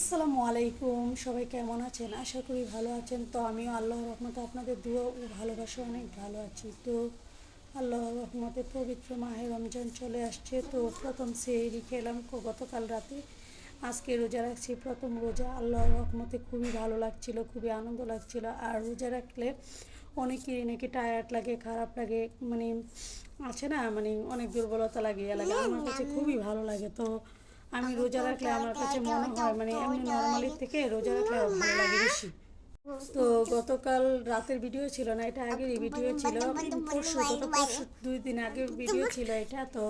আসসালামু আলাইকুম, সবাই কেমন আছেন? আশা করি ভালো আছেন। তো আমিও আল্লাহ রহমতে আপনাদের দুয়ো ও ভালোবাসা অনেক ভালো আছি। তো আল্লাহ রহমতে পবিত্র মাহে রমজান চলে আসছে। তো প্রথম সেহরি খেলাম গতকাল রাতে। আজকে রোজা রাখছি। প্রথম রোজা আল্লাহ রহমতে খুবই ভালো লাগছিল, খুবই আনন্দ লাগছিল। আর রোজা রাখলে অনেকেরই নাকি টায়ার্ড লাগে, খারাপ লাগে মানে আছে না মানে অনেক দুর্বলতা লাগে লাগে আমার কাছে খুবই ভালো লাগে। তো আমি রোজা রাখলে আমার কাছে মনে হয় মানে এমনি নর্মালির থেকে রোজা রাখলে ভালো লাগে বেশি। তো গতকাল রাতের ভিডিও ছিল না এটা আগের ভিডিও ছিল পরশু গত পরশু দুই দিন আগের ভিডিও ছিল এটা তো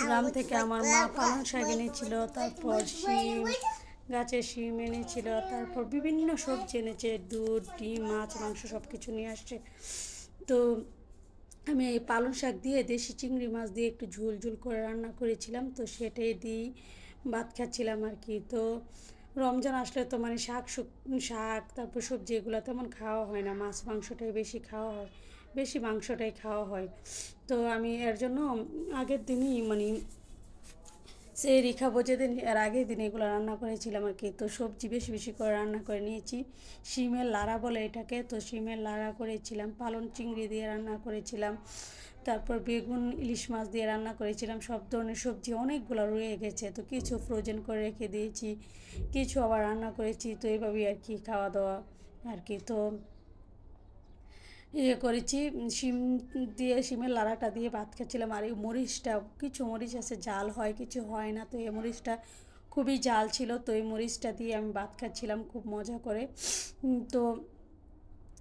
গ্রাম থেকে আমার মা পালং শাক এনেছিল তারপর শিম গাছে শিম এনেছিল তারপর বিভিন্ন সবজি এনেছে দুধ ডিম মাছ মাংস সব কিছু নিয়ে আসছে। তো আমি এই পালং শাক দিয়ে দেশি চিংড়ি মাছ দিয়ে একটু ঝোল ঝোল করে রান্না করেছিলাম তো সেটাই দিই। ভাত খাচ্ছিলাম আর কি। তো রমজান আসলে তো মানে শাক শুক- তারপর সবজি এগুলো তেমন খাওয়া হয় না। মাছ, মাংসটাই বেশি খাওয়া হয়, বেশি মাংসটাই খাওয়া হয়। তো আমি এর জন্য আগের দিনই মানে সেই রেখাবো, যেদিন এর আগের দিন এগুলো রান্না করেছিলাম আর কি, তো সবজি বেশি বেশি করে রান্না করে নিয়েছি। শিমের লাড়া বলে এটাকে, তো শিমের লাড়া করেছিলাম পালন চিংড়ি দিয়ে রান্না করেছিলাম, তারপর বেগুন, ইলিশ মাছ দিয়ে রান্না করেছিলাম, সব ধরনের সবজি অনেকগুলো রয়ে গেছে, তো কিছু ফ্রোজেন করে রেখে দিয়েছি, কিছু আবার রান্না করেছি, তো এইভাবেই আর কি খাওয়া দাওয়া আর কি, তো ইয়ে করেছি শিম দিয়ে, শিমের লাড়াটা দিয়ে ভাত খাচ্ছিলাম আর এই মরিচটা, কিছু মরিচ আছে, জাল হয়, কিছু হয় না। তো এই মরিচটা খুবই জাল ছিল। তো এই মরিচটা দিয়ে আমি ভাত খাচ্ছিলাম খুব মজা করে। তো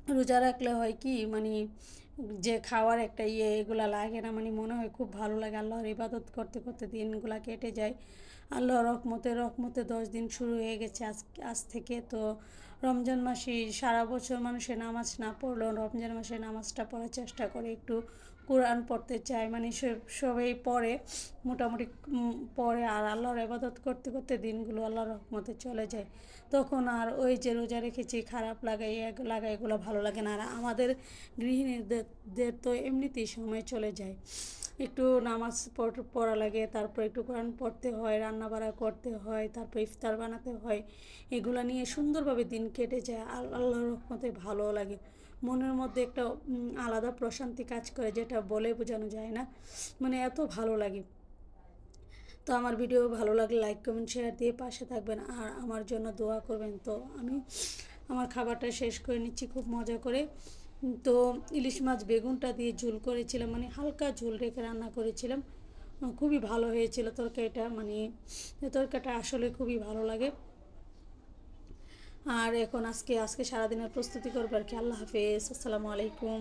রোজা রাখলে হয় কি মানে যে খাওয়ার একটা ইয়ে এগুলা লাগে না মানে মনে হয় খুব ভালো লাগে। আল্লাহর ইবাদত করতে করতে দিনগুলা কেটে যায়। আল্লাহ রকমতে রকমতে দশ দিন শুরু হয়ে গেছে আজ আজ থেকে। তো রমজান মাসে সারা বছর মানুষের নামাজ না পড়লেও রমজান মাসে নামাজটা পড়ার চেষ্টা করে একটু কোরআন পড়তে চায় মানে সব, সবাই পড়ে, মোটামুটি পড়ে আর আল্লাহর ইবাদত করতে করতে দিনগুলো আল্লাহর রহমতে চলে যায়। তখন আর ওই যে রোজা রেখেছি, খারাপ লাগাই লাগাই লাগা এগুলো ভালো লাগে না। আর আমাদের গৃহিণীদের তো এমনিতেই সময় চলে যায়। একটু নামাজ পড়- লাগে, তারপর একটু কোরআন পড়তে হয় রান্না বাড়া করতে হয়, তারপর ইফতার বানাতে হয়, এগুলো নিয়ে সুন্দরভাবে দিন কেটে যায়। আল্লাহর রহমতে ভালো লাগে। মনের মধ্যে একটা আলাদা প্রশান্তি কাজ করে, যেটা বলে বোঝানো যায় না। মানে এত ভালো লাগে। তো আমার ভিডিও ভালো লাগলে লাইক, কমেন্ট, শেয়ার দিয়ে পাশে থাকবেন। আর আমার জন্য দোয়া করবেন। তো আমি আমার খাবারটা শেষ করে নিচ্ছি খুব মজা করে। তো ইলিশ মাছ বেগুনটা দিয়ে ঝোল করেছিলাম মানে হালকা ঝোল রেখে রান্না করেছিলাম। খুবই ভালো হয়েছিল তরকারিটা মানে তরকারিটা আসলে খুবই ভালো লাগে। আর এখন আজকে আজকে সারাদিনের প্রস্তুতি করব আর কি। আল্লাহ হাফেজ, আসসালামু আলাইকুম।